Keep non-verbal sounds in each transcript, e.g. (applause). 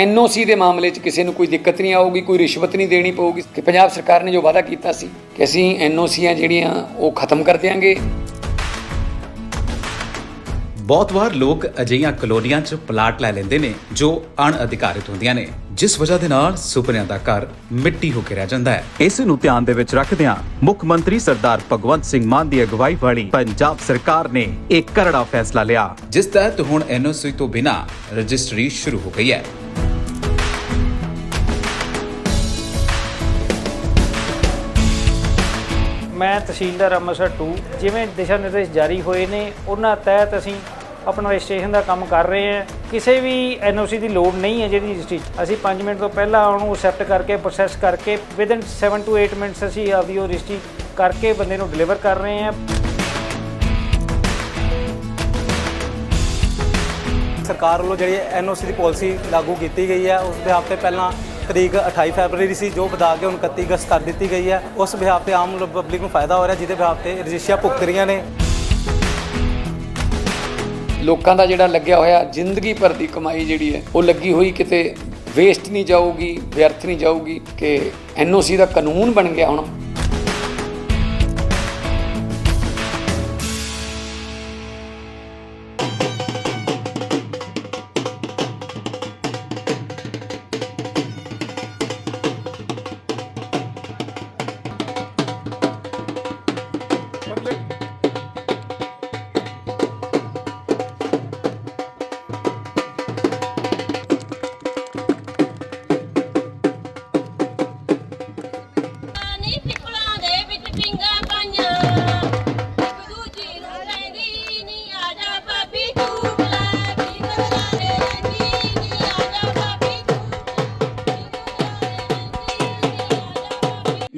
NOC ਦੇ ਮਾਮਲੇ 'ਚ ਕਿਸੇ ਨੂੰ ਕੋਈ ਦਿੱਕਤ ਨਹੀਂ ਆਊਗੀ ਕੋਈ ਰਿਸ਼ਵਤ ਨਹੀਂ ਦੇਣੀ ਪਊਗੀ। ਕਿ ਪੰਜਾਬ ਸਰਕਾਰ ਨੇ ਜੋ ਵਾਅਦਾ ਕੀਤਾ ਸੀ ਕਿ ਅਸੀਂ ਐਨਓਸੀਆਂ ਜਿਹੜੀਆਂ ਉਹ ਖਤਮ ਕਰ ਦਿਆਂਗੇ। ਬਹੁਤ ਵਾਰ ਲੋਕ ਅਜਿਹੀਆਂ ਕਲੋਨੀਆਂ 'ਚ ਪਲਾਟ ਲੈ ਲੈਂਦੇ ਨੇ ਜੋ ਅਣਅਧਿਕਾਰਿਤ ਹੁੰਦੀਆਂ ਨੇ ਜਿਸ ਵਜ੍ਹਾ ਦੇ ਨਾਲ ਸੁਪਨਿਆਂ ਦਾ ਘਰ ਮਿੱਟੀ ਹੋ ਕੇ ਰਹਿ ਜਾਂਦਾ ਹੈ। ਇਸ ਨੂੰ ਧਿਆਨ ਦੇ ਵਿੱਚ ਰੱਖਦਿਆਂ ਮੁੱਖ ਮੰਤਰੀ ਸਰਦਾਰ ਭਗਵੰਤ ਸਿੰਘ ਮਾਨ ਦੀ ਅਗਵਾਈ ਵਾਲੀ ਪੰਜਾਬ ਸਰਕਾਰ ਨੇ ਇੱਕ ਕਰੜਾ ਫੈਸਲਾ ਲਿਆ। ਜਿਸ ਤਹਿਤ ਹੁਣ ਐਨਓਸੀ ਤੋਂ ਬਿਨਾਂ ਰਜਿਸਟਰੀ ਸ਼ੁਰੂ ਹੋ ਗਈ ਹੈ। ਮੈਂ ਤਹਿਸੀਲਦਾਰ ਅੰਮ੍ਰਿਤਸਰ 2 ਜਿਵੇਂ ਦਿਸ਼ਾ ਨਿਰਦੇਸ਼ ਜਾਰੀ ਹੋਏ ਨੇ, ਉਹਨਾਂ ਤਹਿਤ ਅਸੀਂ ਆਪਣਾ ਰਜਿਸਟ੍ਰੇਸ਼ਨ ਦਾ ਕੰਮ ਕਰ ਰਹੇ ਹਾਂ। ਕਿਸੇ ਵੀ ਐਨਓਸੀ ਦੀ ਲੋੜ ਨਹੀਂ ਹੈ ਜਿਹੜੀ ਰਜਿਸਟਰੀ ਅਸੀਂ 5 ਮਿੰਟ ਤੋਂ ਪਹਿਲਾਂ ਉਹਨੂੰ ਅਸੈਪਟ ਕਰਕੇ ਪ੍ਰੋਸੈਸ ਕਰਕੇ ਵਿਦਨ 7 ਟੂ 8 ਮਿੰਟਸ ਅਸੀਂ ਆਪਦੀ ਉਹ ਰਜਿਸਟਰੀ ਕਰਕੇ ਬੰਦੇ ਨੂੰ ਡਿਲੀਵਰ ਕਰ ਰਹੇ ਹਾਂ। ਸਰਕਾਰ ਵੱਲੋਂ ਜਿਹੜੀ ਐਨਓਸੀ ਦੀ ਪਾਲਿਸੀ ਲਾਗੂ ਕੀਤੀ ਗਈ ਹੈ, ਉਸ ਦੇ ਹਫ਼ਤੇ ਪਹਿਲਾਂ ਤਰੀਕ 28 ਫਰਵਰੀ ਸੀ, ਜੋ ਵਧਾ ਕੇ ਹੁਣ 31 ਅਗਸਤ ਕਰ ਦਿੱਤੀ ਗਈ ਹੈ। ਉਸ ਬਿਹਾਫ ਤੇ ਆਮ ਪਬਲਿਕ ਨੂੰ ਫਾਇਦਾ ਹੋ ਰਿਹਾ, ਜਿਹਦੇ ਵਿਆਹ ਤੇ ਰਜਿਸਟਰੀਆਂ ਭੁਗਤ ਰਹੀਆਂ ਨੇ। ਲੋਕਾਂ ਦਾ ਜਿਹੜਾ ਲੱਗਿਆ ਹੋਇਆ, ਜ਼ਿੰਦਗੀ ਭਰ ਦੀ ਕਮਾਈ ਜਿਹੜੀ ਹੈ, ਉਹ ਲੱਗੀ ਹੋਈ ਕਿਤੇ ਵੇਸਟ ਨਹੀਂ ਜਾਊਗੀ, ਵਿਅਰਥ ਨਹੀਂ ਜਾਊਗੀ, ਕਿ ਐਨਓਸੀ ਦਾ ਕਾਨੂੰਨ ਬਣ ਗਿਆ ਹੁਣ।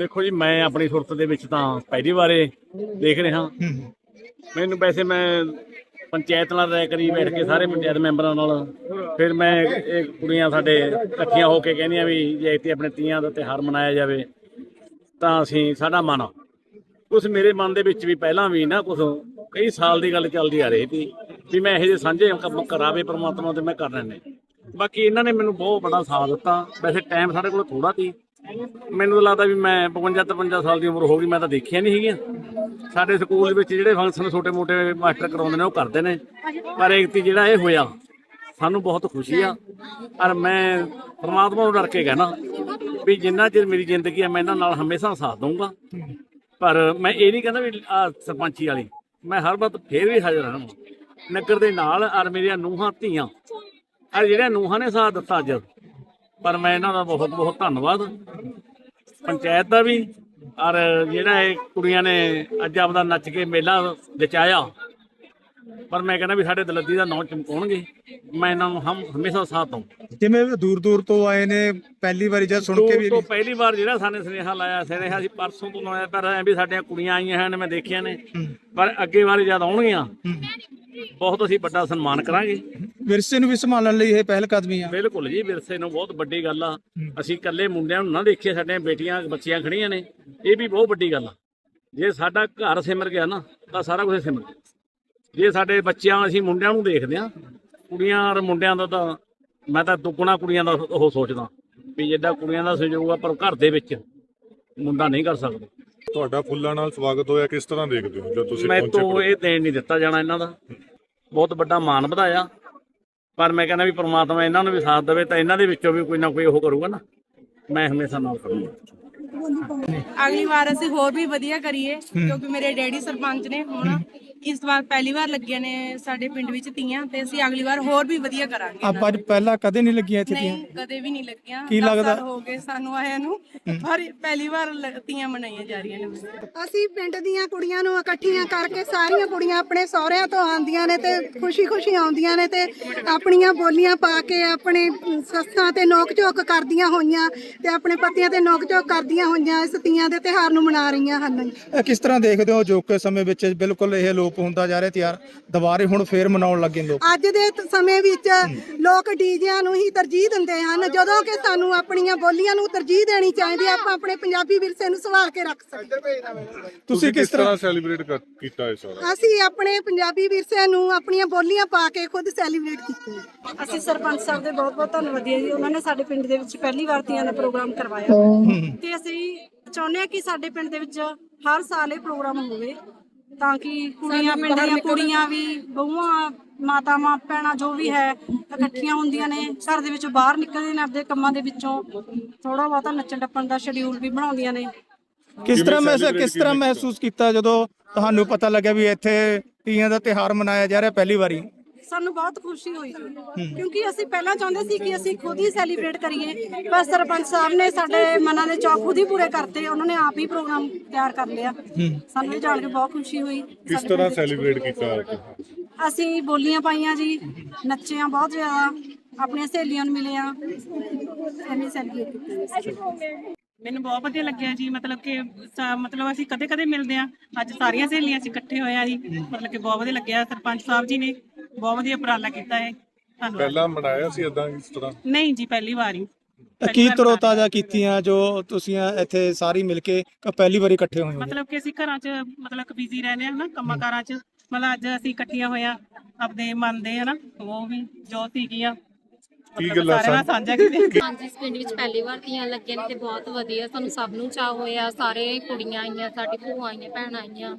ਦੇਖੋ ਜੀ, ਮੈਂ ਆਪਣੀ ਸੁਰਤ ਦੇ ਵਿੱਚ ਤਾਂ ਪਹਿਲੀ ਵਾਰੇ ਦੇਖ ਰਿਹਾ। ਮੈਨੂੰ ਵੈਸੇ ਮੈਂ ਪੰਚਾਇਤ ਨਾਲ ਰਾਇ ਕਰੀ ਬੈਠ ਕੇ ਸਾਰੇ ਪੰਚਾਇਤ ਮੈਂਬਰਾਂ ਨਾਲ। ਫਿਰ ਮੈਂ ਇਹ ਕੁੜੀਆਂ ਸਾਡੇ ਇਕੱਠੀਆਂ ਹੋ ਕੇ ਕਹਿੰਦੀਆਂ ਵੀ ਜੇ ਇੱਥੇ ਆਪਣੇ ਤੀਆਂ ਦਾ ਤਿਉਹਾਰ ਮਨਾਇਆ ਜਾਵੇ, ਤਾਂ ਅਸੀਂ ਸਾਡਾ ਮਨ ਕੁਛ ਮੇਰੇ ਮਨ ਦੇ ਵਿੱਚ ਵੀ ਪਹਿਲਾਂ ਵੀ ਨਾ ਕੁਛ ਕਈ ਸਾਲ ਦੀ ਗੱਲ ਚੱਲਦੀ ਆ ਰਹੀ ਸੀ ਵੀ ਮੈਂ ਇਹੋ ਜਿਹੇ ਸਾਂਝੇ ਕੰਮ ਕਰਾਵੇ ਪ੍ਰਮਾਤਮਾ ਤੇ ਮੈਂ ਕਰ ਲੈਣੇ ਬਾਕੀ ਇਹਨਾਂ ਨੇ ਮੈਨੂੰ ਬਹੁਤ ਬੜਾ ਸਾਥ ਦਿੱਤਾ। ਵੈਸੇ ਟਾਈਮ ਸਾਡੇ ਕੋਲ ਥੋੜਾ ਸੀ। ਮੈਨੂੰ ਤਾਂ ਲੱਗਦਾ ਵੀ ਮੈਂ 52 53 ਸਾਲ ਦੀ ਉਮਰ ਹੋ ਗਈ, ਮੈਂ ਤਾਂ ਦੇਖਿਆ ਨਹੀਂ ਹੈਗੀਆਂ। ਸਾਡੇ ਸਕੂਲ ਵਿੱਚ ਜਿਹੜੇ ਫੰਕਸ਼ਨ ਛੋਟੇ-ਮੋਟੇ ਮਾਸਟਰ ਕਰਾਉਂਦੇ ਨੇ, ਉਹ ਕਰਦੇ ਨੇ। ਪਰ ਇੱਕ ਜਿਹੜਾ ਇਹ ਹੋਇਆ, ਸਾਨੂੰ ਬਹੁਤ ਖੁਸ਼ੀ ਆ। ਔਰ ਮੈਂ ਪਰਮਾਤਮਾ ਨੂੰ ਡਰ ਕੇ ਕਹਿਣਾ ਵੀ ਜਿੰਨਾ ਚਿਰ ਮੇਰੀ ਜ਼ਿੰਦਗੀ ਆ, ਮੈਂ ਇਹਨਾਂ ਨਾਲ ਹਮੇਸ਼ਾ ਸਾਥ ਦਊਂਗਾ। ਪਰ ਮੈਂ ਇਹ ਨਹੀਂ ਕਹਿੰਦਾ ਵੀ ਆ ਸਰਪੰਚੀ ਵਾਲੀ, ਮੈਂ ਹਰ ਵਕਤ ਫੇਰ ਵੀ ਹਾਜ਼ਰ ਹਾਂ ਨਗਰ ਦੇ ਨਾਲ ਔਰ ਮੇਰੀਆਂ ਨੂਹਾਂ, ਧੀਆਂ, ਔਰ ਜਿਹੜੀਆਂ ਨੂਹਾਂ ਨੇ ਸਾਥ ਦਿੱਤਾ ਅੱਜ ਪਰ ਮੈਂ ਇਹਨਾਂ ਦਾ ਬਹੁਤ ਬਹੁਤ ਧੰਨਵਾਦ। ਪੰਚਾਇਤ ਦਾ ਵੀ ਔਰ ਜਿਹੜਾ ਇਹ ਕੁੜੀਆਂ ਨੇ ਅੱਜ ਆਪਦਾ ਨੱਚ ਕੇ ਮੇਲਾ ਰਚਾਇਆ ਪਰ ਮੈਂ ਕਹਿੰਦਾ ਵੀ ਸਾਡੇ ਦਲੱਦੀ ਦਾ ਨਾਂ ਚਮਕਾਉਣਗੇ। ਮੈਂ ਇਹਨਾਂ ਨੂੰ ਹਮ ਹਮੇਸ਼ਾ ਸਾਥ ਦਊਂ। ਜਿਵੇਂ ਦੂਰ ਦੂਰ ਤੋਂ ਆਏ ਨੇ ਪਹਿਲੀ ਵਾਰੀ ਜਦ ਸੁਣ ਕੇ ਵੀ ਤੋਂ ਪਹਿਲੀ ਵਾਰ ਜਿਹੜਾ ਸਾਨੇ ਸੁਨੇਹਾ ਲਾਇਆ ਸੁਨੇਹਾ ਸੀ ਪਰਸੋਂ ਤੋਂ ਲਾਇਆ ਪਰ ਐ ਵੀ ਸਾਡੀਆਂ ਕੁੜੀਆਂ ਆਈਆਂ ਹਨ ਮੈਂ ਦੇਖੀਆਂ ਨੇ। ਪਰ ਅੱਗੇ ਵਾਰੀ ਜਦ ਆਉਣਗੀਆਂ ਬਹੁਤ ਅਸੀਂ ਵੱਡਾ ਸਨਮਾਨ ਕਰਾਂਗੇ। ਵਿਰਸੇ ਨੂੰ ਵੀ ਸੰਭਾਲਣ ਲਈ ਇਹ ਪਹਿਲ ਕਦਮੀ ਆ। ਬਿਲਕੁਲ ਜੀ ਵਿਰਸੇ ਨੂੰ ਬਹੁਤ ਵੱਡੀ ਗੱਲ ਆ। ਅਸੀਂ ਇਕੱਲੇ ਮੁੰਡਿਆਂ ਨੂੰ ਨਾ ਦੇਖੀਏ ਸਾਡੀਆਂ ਬੇਟੀਆਂ ਬੱਚੀਆਂ ਖੜੀਆਂ ਨੇ ਇਹ ਵੀ ਬਹੁਤ ਵੱਡੀ ਗੱਲ ਆ। ਜੇ ਸਾਡਾ ਘਰ ਸਿਮਰ ਗਿਆ ਨਾ ਤਾਂ ਸਾਰਾ ਕੁਝ ਸਿਮਰ ਗਿਆ। ਜੇ ਸਾਡੇ ਬੱਚਿਆਂ ਅਸੀਂ ਮੁੰਡਿਆਂ ਨੂੰ ਦੇਖਦੇ ਆ ਕੁੜੀਆਂ ਔਰ ਮੁੰਡਿਆਂ ਦਾ ਤਾਂ ਮੈਂ ਤਾਂ ਦੁੱਗਣਾ ਕੁੜੀਆਂ ਦਾ ਉਹ ਸੋਚਦਾ ਵੀ ਜਿੱਦਾਂ ਕੁੜੀਆਂ ਦਾ ਸਹਿਯੋਗ ਆ ਪਰ ਘਰ ਦੇ ਵਿੱਚ ਮੁੰਡਾ ਨਹੀਂ ਕਰ ਸਕਦਾ। ਤੁਹਾਡਾ ਫੁੱਲਾਂ ਨਾਲ ਸਵਾਗਤ ਹੋਇਆ ਕਿਸ ਤਰ੍ਹਾਂ ਦੇਖਦੇ ਹੋ ਜਦ ਤੁਸੀਂ ਮੈਂ ਪਹੁੰਚੇ? ਤੋਂ ਇਹ ਦੇਣ ਨਹੀਂ ਦਿੱਤਾ ਜਾਣਾ ਇਹਨਾਂ ਦਾ। ਬਹੁਤ ਵੱਡਾ ਮਾਣ ਵਧਾਇਆ। ਪਰ ਮੈਂ ਕਹਿੰਦਾ ਵੀ ਪ੍ਰਮਾਤਮਾ ਇਹਨਾਂ ਨੂੰ ਵੀ ਸਾਥ ਦੇਵੇ ਤਾਂ ਇਹਨਾਂ ਦੇ ਵਿੱਚੋਂ ਵੀ ਕੋਈ ਨਾ ਕੋਈ ਉਹ ਕਰੂਗਾ ਨਾ। ਮੈਂ ਹਮੇਸ਼ਾ ਨਾਲ ਕਰੂੰਗਾ। ਅਗਲੀ ਵਾਰ ਅਸੀਂ ਹੋਰ ਵੀ ਵਧੀਆ ਕਰੀਏ, ਕਿਉਂਕਿ ਮੇਰੇ ਡੈਡੀ ਸਰਪੰਚ ਨੇ ਹੁਣ ਇਸ ਵਾਰ ਪਹਿਲੀ ਵਾਰ ਲੱਗੀਆਂ ਨੇ ਸਾਡੇ ਪਿੰਡ ਵਿੱਚ ਤੀਆਂ ਤੇ ਅਸੀਂ ਅਗਲੀ ਵਾਰ ਹੋਰ ਵੀ ਵਧੀਆ ਕਰਾਂਗੇ। ਆਪਾਂ ਅੱਜ ਪਹਿਲਾਂ ਕਦੇ ਨਹੀਂ ਲੱਗੀਆਂ ਇੱਥੇ ਤੀਆਂ? ਨਹੀਂ ਕਦੇ ਵੀ ਨਹੀਂ ਲੱਗੀਆਂ। ਕੀ ਦਸ ਲੱਗਦਾ? ਸਾਲ ਹੋ ਗਏ ਸਾਨੂੰ ਆਇਆਂ ਨੂੰ। ਪਰ ਪਹਿਲੀ ਵਾਰ ਲ- ਤੀਆਂ ਮਨਾਈਆਂ ਜਾ ਰਹੀਆਂ ਨੇ ਅਸੀਂ ਪਿੰਡ ਦੀਆਂ ਕੁੜੀਆਂ ਨੂੰ ਇਕੱਠੀਆਂ ਕਰਕੇ ਸਾਰੀਆਂ ਕੁੜੀਆਂ ਆਪਣੇ ਸਹੁਰਿਆਂ ਤੋਂ ਆਉਂਦੀਆਂ ਨੇ ਤੇ ਖੁਸ਼ੀ-ਖੁਸ਼ੀ ਆਉਂਦੀਆਂ ਨੇ ਤੇ ਆਪਣੀਆਂ ਬੋਲੀਆਂ ਪਾ ਕੇ ਆਪਣੇ ਸੱਸਾਂ ਤੇ ਨੋਕ-ਝੋਕ ਕਰਦੀਆਂ ਹੋਈਆਂ ਤੇ ਆਪਣੇ ਪਤੀਆਂ ਤੇ ਨੋਕ-ਝੋਕ ਕਰਦੀਆਂ ਹੋਈਆਂ ਇਸ ਤੀਆਂ ਦੇ ਤਿਉਹਾਰ ਨੂੰ ਮਨਾ ਰਹੀਆਂ ਹਨ। ਇਹ ਕਿਸ ਤਰ੍ਹਾਂ ਦੇਖਦੇ ਹੋ ਜੋ ਕਿ ਸਮੇਂ ਵਿੱਚ ਬਿਲਕੁਲ ਇਹ ਲੋਪ ਅਲੋਪ ਹੁੰਦਾ ਜਾ ਰਿਹਾ ਤਿਆਰ ਦੁਬਾਰੇ ਹੁਣ ਫੇਰ ਮਨਾਉਣ ਲੱਗੇ ਲੋਕ। ਅੱਜ ਦੇ ਤ- ਸਮੇਂ ਵਿੱਚ ਲੋਕ ਡੀਜਿਆਂ ਨੂੰ ਹੀ ਤਰਜੀਹ ਦਿੰਦੇ ਹਨ ਜਦੋਂ ਕਿ ਸਾਨੂੰ ਆਪਣੀਆਂ ਬੋਲੀਆਂ ਨੂੰ ਤਰਜੀਹ ਦੇਣੀ ਚਾਹੀਦੀ ਹੈ ਆਪਾਂ ਆਪਣੇ ਪੰਜਾਬੀ ਵਿਰਸੇ ਨੂੰ ਸੰਭਾਲ ਕੇ ਰੱਖ ਸਕਦੇ ਤੁਸੀਂ ਕਿਸ ਤਰ੍ਹਾਂ ਸੈਲੀਬ੍ਰੇਟ ਕੀਤਾ ਇਹ ਸਾਰਾ? ਅਸੀਂ ਆਪਣੇ ਪੰਜਾਬੀ ਵਿਰਸੇ ਨੂੰ ਆਪਣੀਆਂ ਬੋਲੀਆਂ ਪਾ ਕੇ ਖੁਦ ਸੈਲੀਬ੍ਰੇਟ ਕੀਤੇ ਅਸੀਂ ਸਰਪੰਚ ਸਾਹਿਬ ਦੇ ਬਹੁਤ ਬਹੁਤ ਧੰਨਵਾਦੀ ਹਾਂ ਜੀ ਉਹਨਾਂ ਨੇ ਸਾਡੇ ਪਿੰਡ ਦੇ ਵਿੱਚ ਪਹਿਲੀ ਵਾਰ ਤੀਆਂ ਦਾ ਪ੍ਰੋਗਰਾਮ ਕਰਵਾਇਆ। ਤੇ ਅਸੀਂ ਚਾਹੁੰਦੇ ਹਾਂ ਕਿ ਸਾਡੇ ਪਿੰਡ ਦੇ ਵਿੱਚ ਹਰ ਸਾਲ ਇਹ ਪ੍ਰੋਗਰਾਮ ਹੋਵੇ। ਤਾਂ ਕਿ ਕੁੜੀਆਂ ਪਿੰਡ ਦੀਆਂ ਕੁੜੀਆਂ ਵੀ ਬਹੂਆਂ ਮਾਤਾਵਾਂ ਭੈਣਾਂ ਜੋ ਵੀ ਹੈ ਇਕੱਠੀਆਂ ਹੁੰਦੀਆਂ ਨੇ ਘਰ ਦੇ ਵਿੱਚੋਂ ਬਾਹਰ ਨਿਕਲਦੇ ਨੇ ਆਪਣੇ ਕੰਮਾਂ ਦੇ ਵਿੱਚੋਂ। ਥੋੜਾ ਬਹੁਤਾ ਨੱਚਣ ਟੱਪਣ ਦਾ ਸ਼ਡਿਊਲ ਵੀ ਬਣਾਉਂਦੀਆਂ ਨੇ। ਕਿਸ ਤਰ੍ਹਾਂ ਮਹਿਸੂਸ ਕਿਸ ਤਰ੍ਹਾਂ ਮਹਿਸੂਸ ਕੀਤਾ ਜਦੋਂ ਤੁਹਾਨੂੰ ਪਤਾ ਲੱਗਿਆ ਵੀ ਇੱਥੇ ਤੀਆਂ ਦਾ ਤਿਹਾਰ ਮਨਾਇਆ ਜਾ ਰਿਹਾ ਪਹਿਲੀ ਵਾਰੀ? ਸਾਨੂੰ ਬਹੁਤ ਖੁਸ਼ੀ ਹੋਈ। ਜੀ ਕਿਉਂਕਿ ਅਸੀਂ ਪਹਿਲਾਂ ਚਾਹੁੰਦੇ ਸੀ ਕਿ ਅਸੀਂ ਖੁਦ ਹੀ ਸੈਲੀਬ੍ਰੇਟ ਕਰੀਏ। ਪਰ ਸਰਪੰਚ ਸਾਹਿਬ ਨੇ ਸਾਡੇ ਮਨਾਂ ਦੇ ਚੌਕ ਖੁਦ ਹੀ ਪੂਰੇ ਕਰਤੇ। ਉਹਨਾਂ ਨੇ ਆਪ ਹੀ ਪ੍ਰੋਗਰਾਮ ਤਿਆਰ ਕਰ ਲਿਆ। ਸਾਨੂੰ ਇਹ ਜਾਣ ਕੇ ਬਹੁਤ ਖੁਸ਼ੀ ਹੋਈ। ਕਿਸ ਤਰ੍ਹਾਂ ਸੈਲੀਬ੍ਰੇਟ ਕੀਤਾ ਅਸੀਂ ਬੋਲੀਆਂ ਪਾਈਆਂ ਜੀ ਨੱਚੇ ਆ ਬਹੁਤ ਜ਼ਿਆਦਾ ਆਪਣੀਆਂ ਸਹੇਲੀਆਂ ਨੂੰ ਮਿਲੇ ਆ ਐਵੇਂ ਸੈਲੀਬ੍ਰੇਟ ਕੀਤਾ ਮੈਨੂੰ ਬਹੁਤ ਵਧੀਆ ਲੱਗਿਆ ਜੀ ਮਤਲਬ ਕਿ ਮਤਲਬ ਅਸੀਂ ਕਦੇ ਕਦੇ ਮਿਲਦੇ ਆ ਅੱਜ ਸਾਰੀਆਂ ਸਹੇਲੀਆਂ ਅਸੀਂ ਇਕੱਠੇ ਹੋਏ ਆ ਜੀ। ਮਤਲਬ ਕਿ ਬਹੁਤ ਵਧੀਆ ਲੱਗਿਆ। ਸਰਪੰਚ ਸਾਹਿਬ ਜੀ ਨੇ ਬਹੁਤ ਵਧੀਆ ਉਪਰਾਲਾ ਕੀਤਾ ਹੈ। ਧੰਨਵਾਦ। ਪਹਿਲਾਂ ਮਨਾਇਆ ਸੀ ਇਦਾਂ ਇਸ ਤਰ੍ਹਾਂ? ਨਹੀਂ ਜੀ ਪਹਿਲੀ ਵਾਰ। ਹੀ ਕੀ ਵਾਰ ਤਰੋ ਮਨਾ- ਤਾਜ਼ਾ ਕੀਤੀਆਂ ਜੋ ਤੁਸੀਂ ਇੱਥੇ ਸਾਰੀ ਮਿਲ ਕੇ ਪਹਿਲੀ ਵਾਰੀ ਇਕੱਠੇ ਹੋਏ ਹੋ ਮਤਲਬ ਕਿ ਅਸੀਂ ਘਰਾਂ 'ਚ ਮਤਲਬ ਕਿ ਬਿਜ਼ੀ ਰਹਿੰਦੇ ਆ ਨਾ ਕੰਮਾਂ ਕਾਰਾਂ 'ਚ। ਮਤਲਬ ਅੱਜ ਅਸੀਂ ਇਕੱਠੀਆਂ ਹੋਇਆ ਆਪਦੇ ਮਨ ਦੇ ਹਨਾ ਉਹ ਵੀ ਜੋ ਸੀਗੀਆਂ। ਕੀ ਗੱਲਾਂ ਸਾਰਿਆਂ ਨਾਲ? ਸਾਂਝਾ ਕੀਤੀਆਂ (laughs) ਹਾਂਜੀ ਇਸ ਪਿੰਡ ਵਿੱਚ ਪਹਿਲੀ ਵਾਰ ਤੀਆਂ ਲੱਗੀਆਂ ਨੇ ਤੇ ਬਹੁਤ ਵਧੀਆ ਸਾਨੂੰ ਸਭ ਨੂੰ ਚਾਹ ਹੋਇਆ ਸਾਰੇ ਕੁੜੀਆਂ ਆਈਆਂ ਸਾਡੀ ਭੂਆ ਆਈਆਂ ਭੈਣਾਂ ਆਈਆਂ।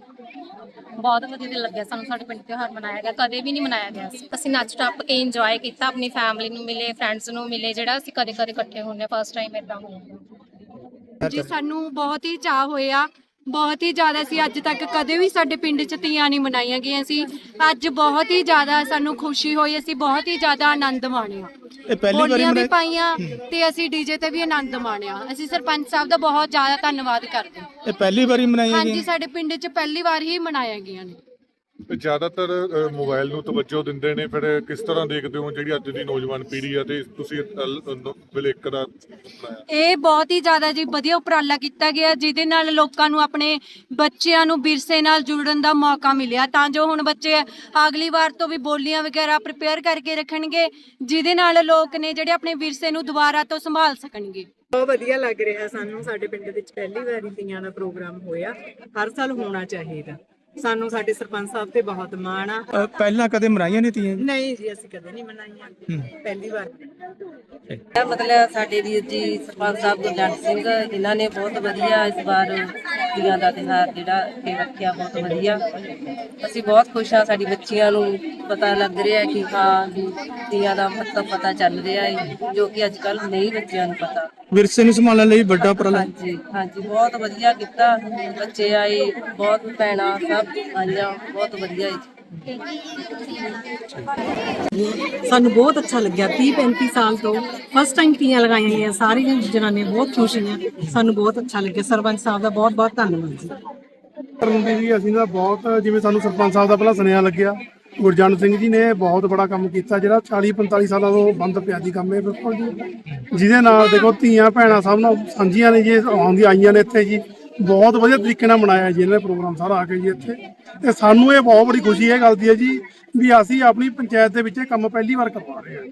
ਬਹੁਤ ਵਧੀਆ ਲੱਗਿਆ ਸਾਨੂੰ ਸਾਡੇ ਪਿੰਡ ਤਿਉਹਾਰ ਮਨਾਇਆ ਗਿਆ ਕਦੇ ਵੀ ਨਹੀਂ ਮਨਾਇਆ ਗਿਆ ਸੀ। ਅਸੀਂ ਨੱਚ ਟੱਪ ਕੇ ਇੰਜੋਏ ਕੀਤਾ ਆਪਣੀ ਫੈਮਿਲੀ ਨੂੰ ਮਿਲੇ ਫਰੈਂਡਸ ਨੂੰ ਮਿਲੇ ਜਿਹੜਾ ਅਸੀਂ ਕਦੇ ਕਦੇ ਇਕੱਠੇ ਹੁੰਨੇ ਫਸਟ ਟਾਈਮ ਇਦਾਂ ਹੋਇਆ। ਜੀ ਸਾਨੂੰ ਬਹੁਤ ਹੀ ਚਾਹ ਹੋਇਆ ਬਹੁਤ ਹੀ ਜ਼ਿਆਦਾ ਸੀ। ਅੱਜ ਤੱਕ ਕਦੇ ਵੀ ਸਾਡੇ ਪਿੰਡ 'ਚ ਤੀਆਂ ਨਹੀਂ ਮਨਾਈਆਂ ਗਈਆਂ ਸੀ। ਅੱਜ ਬਹੁਤ ਹੀ ਜ਼ਿਆਦਾ ਸਾਨੂੰ ਖੁਸ਼ੀ ਹੋਈ। ਅਸੀਂ ਬਹੁਤ ਹੀ ਜ਼ਿਆਦਾ ਆਨੰਦ ਮਾਣਿਆ। ਇਹ ਪਹਿਲੀ ਵਾਰੀ ਵੀ ਮਨਾਈ ਪਾਈਆਂ ਤੇ ਅਸੀਂ ਡੀਜੇ ਤੇ ਵੀ ਆਨੰਦ ਮਾਣਿਆ। ਅਸੀਂ ਸਰਪੰਚ ਸਾਹਿਬ ਦਾ ਬਹੁਤ ਜ਼ਿਆਦਾ ਧੰਨਵਾਦ ਕਰਦੇ ਹਾਂ। ਇਹ ਪਹਿਲੀ ਵਾਰੀ ਮਨਾਈਆਂ ਹਾਂਜੀ ਗਈਆਂ ਸਾਡੇ ਪਿੰਡ 'ਚ ਪਹਿਲੀ ਵਾਰ ਹੀ ਮਨਾਇਆ ਗਿਆ ਨੇ। ਤੇ ਜ਼ਿਆਦਾਤਰ ਅ, ਮੋਬਾਈਲ ਨੂੰ ਤਵੱਜੋ ਦਿੰਦੇ ਨੇ ਫਿਰ ਕਿਸ ਤਰ੍ਹਾਂ ਦੇਖਦੇ ਹੋ ਜਿਹੜੀ ਅੱਜ ਦੀ ਨੌਜਵਾਨ ਪੀੜ੍ਹੀ ਆ ਤੇ ਤੁਸੀਂ ਵਿਲੇਕ ਦਾ ਬਣਾਇਆ? ਇਹ ਬਹੁਤ ਹੀ ਜ਼ਿਆਦਾ ਜੀ ਵਧੀਆ ਉਪਰਾਲਾ ਕੀਤਾ ਗਿਆ ਜਿਹਦੇ ਨਾਲ ਲੋਕਾਂ ਨੂੰ ਆਪਣੇ ਬੱਚਿਆਂ ਨੂੰ ਵਿਰਸੇ ਨਾਲ ਜੁੜਨ ਦਾ ਮੌਕਾ ਮਿਲਿਆ। ਤਾਂ ਜੋ ਹੁਣ ਬੱਚੇ ਅਗਲੀ ਵਾਰ ਤੋਂ ਵੀ ਬੋਲੀਆਂ ਵਗੈਰਾ ਪ੍ਰਿਪੇਅਰ ਕਰਕੇ ਰੱਖਣਗੇ ਜਿਹਦੇ ਨਾਲ ਲੋਕ ਨੇ ਜਿਹੜੇ ਆਪਣੇ ਵਿਰਸੇ ਨੂੰ ਦੁਬਾਰਾ ਤੋਂ ਸੰਭਾਲ ਸਕਣਗੇ। ਬਹੁਤ ਵਧੀਆ ਲੱਗ ਰਿਹਾ ਸਾਨੂੰ ਸਾਡੇ ਪਿੰਡ ਵਿੱਚ ਪਹਿਲੀ ਵਾਰੀ ਤੀਆਂ ਦਾ ਪ੍ਰੋਗਰਾਮ ਹੋਇਆ। ਹਰ ਸਾਲ ਹੋਣਾ ਚਾਹੀਦਾ। ਸਾਨੂੰ ਸਾਡੇ ਸਰਪੰਚ ਸਾਹਿਬ ਤੇ ਬਹੁਤ ਮਾਣ ਆ। ਅ, ਪਹਿਲਾਂ ਕਦੇ ਮਨਾਈਆਂ ਨਹੀਂ ਤੀਆਂ? ਨਹੀਂ ਜੀ ਅਸੀਂ ਕਦੇ ਨਹੀਂ ਮਨਾਈਆਂ। ਪਹਿਲੀ ਵਾਰ। ਮਤਲਬ ਸਾਡੇ ਵੀਰ ਜੀ ਸਰਪੰਚ ਸਾਹਿਬ ਗੁਰਜੰਟ ਸਿੰਘ ਇਹਨਾਂ ਨੇ ਬਹੁਤ ਵਧੀਆ ਇਸ ਵਾਰ ਤੀਆਂ ਦਾ ਤਿਉਹਾਰ ਜਿਹੜਾ ਇਹ ਰੱਖਿਆ ਬਹੁਤ ਵਧੀਆ। ਅਸੀਂ ਬਹੁਤ ਖੁਸ਼ ਹਾਂ ਸਾਡੀ ਬੱਚੀਆਂ ਨੂੰ ਪਤਾ ਲੱਗ ਰਿਹਾ ਹੈ ਕਿ ਹਾਂ ਵੀ ਤੀਆਂ ਦਾ ਮਹੱਤਵ ਪਤਾ ਚੱਲ ਰਿਹਾ ਹੈ ਜੋ ਕਿ ਅੱਜ ਕੱਲ੍ਹ ਨਹੀਂ ਬੱਚਿਆਂ ਨੂੰ ਪਤਾ। ਵਿਰਸੇ ਨੂੰ ਸੰਭਾਲਣ ਲਈ ਵੱਡਾ ਉਪਰਾਲਾ। ਹਾਂਜੀ ਹਾਂਜੀ ਬਹੁਤ ਵਧੀਆ ਕੀਤਾ। ਬੱਚੇ ਆਏ ਬਹੁਤ ਭੈਣਾਂ ਸਭ ਆਈਆਂ ਬਹੁਤ ਵਧੀਆ ਜੀ। ਸਾਨੂੰ ਬਹੁਤ ਅੱਛਾ ਲੱਗਿਆ 30 35 ਸਾਲ ਤੋਂ ਫਸਟ ਟਾਈਮ ਤੀਆਂ ਲਗਾਈਆਂ ਗਈਆਂ ਸਾਰੀਆਂ ਜਨਾਨੀਆਂ ਬਹੁਤ ਖੁਸ਼ ਹੋਈਆਂ। ਸਾਨੂੰ ਬਹੁਤ ਅੱਛਾ ਲੱਗਿਆ ਸਰਪੰਚ ਸਾਹਿਬ ਦਾ ਬਹੁਤ ਬਹੁਤ ਧੰਨਵਾਦ। ਜੀ ਕਰੂੰਗੀ ਜੀ ਅਸੀਂ ਤਾਂ ਬਹੁਤ ਜਿਵੇਂ ਸਾਨੂੰ ਸਰਪੰਚ ਸਾਹਿਬ ਦਾ ਪਹਿਲਾਂ ਸੁਨੇਹਾ ਲੱਗਿਆ ਗੁਰਜੰਟ ਸਿੰਘ ਜੀ ਨੇ ਬਹੁਤ ਬੜਾ ਕੰਮ ਕੀਤਾ ਜਿਹੜਾ 40 45 ਸਾਲਾਂ ਤੋਂ ਬੰਦ ਪਿਆ ਜੀ ਕੰਮ ਇਹ ਬਿਲਕੁਲ ਜੀ। ਜਿਹਦੇ ਨਾਲ ਦੇਖੋ ਧੀਆਂ ਭੈਣਾਂ ਸਭ ਨਾਲ ਸਾਂਝੀਆਂ ਨੇ ਜੀ ਆਉਂਦੀਆਂ ਆਈਆਂ ਨੇ ਇੱਥੇ ਜੀ। ਬਹੁਤ ਵਧੀਆ ਤਰੀਕੇ ਨਾਲ ਮਨਾਇਆ ਜੀ ਇਹਨਾਂ ਨੇ ਪ੍ਰੋਗਰਾਮ ਸਾਰਾ ਆ ਕੇ ਜੀ ਇੱਥੇ। ਤੇ ਸਾਨੂੰ ਇਹ ਬਹੁਤ ਬੜੀ ਖੁਸ਼ੀ ਇਹ ਗੱਲ ਦੀ ਹੈ ਜੀ ਵੀ ਅਸੀਂ ਆਪਣੀ ਪੰਚਾਇਤ ਦੇ ਵਿੱਚ ਇਹ ਕੰਮ ਪਹਿਲੀ ਵਾਰ ਕਰਵਾ ਰਹੇ ਹਾਂ।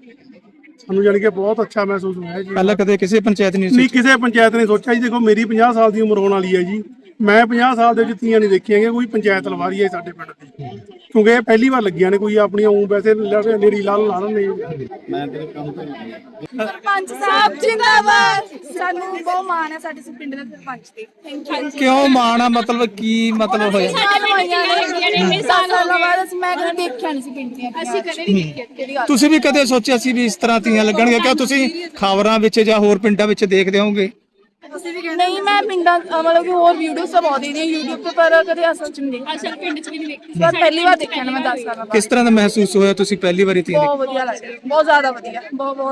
ਸਾਨੂੰ ਜਾਣੀ ਕਿ ਬਹੁਤ ਅੱਛਾ ਮਹਿਸੂਸ ਹੋਇਆ ਜੀ। ਪਹਿਲਾਂ ਕਦੇ ਕਿਸੇ ਪੰਚਾਇਤ ਨਹੀਂ ਨਹੀਂ ਸੀ ਕਿਸੇ ਪੰਚਾਇਤ ਨੇ ਸੋਚਿਆ ਜੀ। ਦੇਖੋ ਮੇਰੀ 50 ਸਾਲ ਦੀ ਉਮਰ ਹੋਣ ਵਾਲੀ ਹੈ ਜੀ। ਮੈਂ 50 ਸਾਲ ਦੇ ਵਿੱਚ ਤੀਆਂ ਨਹੀਂ ਦੇਖੀਆਂ ਕੋਈ ਪੰਚਾਇਤ ਲਵਾ ਰਹੀ ਹੈ ਸਾਡੇ ਪਿੰਡ ਦੀ। ਕਿਉਂਕਿ ਇਹ ਪਹਿਲੀ ਵਾਰ ਲੱਗੀਆਂ ਨੇ ਕੋਈ ਆਪਣੀਆਂ ਉਂ ਵੈਸੇ ਨੇਰੀ ਲਾਲ ਲਾ ਲੈਂਦੇ ਮੈਂ ਤੇਰੇ ਕੰਮ ਤੇ ਸਰਪੰਚ ਸਾਹਿਬ ਜਿੰਦਾਬਾਦ। ਸਾਨੂੰ ਬਹੁਤ ਮਾਣ ਹੈ ਸਾਡੇ ਪਿੰਡ ਦੇ ਸਰਪੰਚ ਤੇ ਥੈਂਕ ਯੂ ਕਿਉਂ ਮਾਣਾ ਮਤਲਬ ਕੀ ਮਤਲਬ ਹੋਇਆ? ਸਾਲਾਂ ਬਾਅਦ ਅਸੀਂ ਮੈਂ ਕਦੇ ਦੇਖਿਆ ਨਹੀਂ ਸੀ ਪਿੰਡ ਦੀਆਂ ਅਸੀਂ ਕਦੇ ਨਹੀਂ ਦੇਖਿਆ ਕਿਹੜੀ ਗੱਲ। ਤੁਸੀਂ ਵੀ ਕਦੇ ਸੋਚਿਆ ਸੀ ਵੀ ਇਸ ਤਰ੍ਹਾਂ ਤੀਆਂ ਲੱਗਣਗੀਆਂ? ਕਿਉਂ ਤੁਸੀਂ ਖਬਰਾਂ ਵਿੱਚ ਜਾਂ ਹੋਰ ਪਿੰਡਾਂ ਵਿੱਚ ਦੇਖਦੇ ਹੋਵੋਗੇ? ਨਹੀਂ ਮੈਂ ਪਿੰਡਾਂ ਅਹ ਮਤਲਬ ਕਿ ਹੋਰ ਤਾਂ ਬਹੁਤ ਦੇਖਦੀ ਹਾਂ YouTube ਤੇ ਪਰ ਕਦੇ ਅਸਲ ਚ ਨਹੀਂ ਦੇਖੀ। ਅਸਲ ਪਿੰਡ ਚ ਵੀ ਨਹੀਂ ਦੇਖੀ। ਪਰ ਪਹਿਲੀ ਵਾਰ ਦੇਖਿਆ ਨਾ ਮੈਂ 10 ਸਾਲਾਂ ਬਾਅਦ। ਕਿਸ ਤਰ੍ਹਾਂ ਦਾ ਮਹਿਸੂਸ ਹੋਇਆ? ਤੁਸੀਂ ਪਹਿਲੀ ਵਾਰੀ ਤੀਆਂ ਬਹੁਤ ਵਧੀਆ ਲੱਗਿਆ। ਬਹੁਤ ਜ਼ਿਆਦਾ ਵਧੀਆ। ਬਹੁਤ ਬਹੁਤ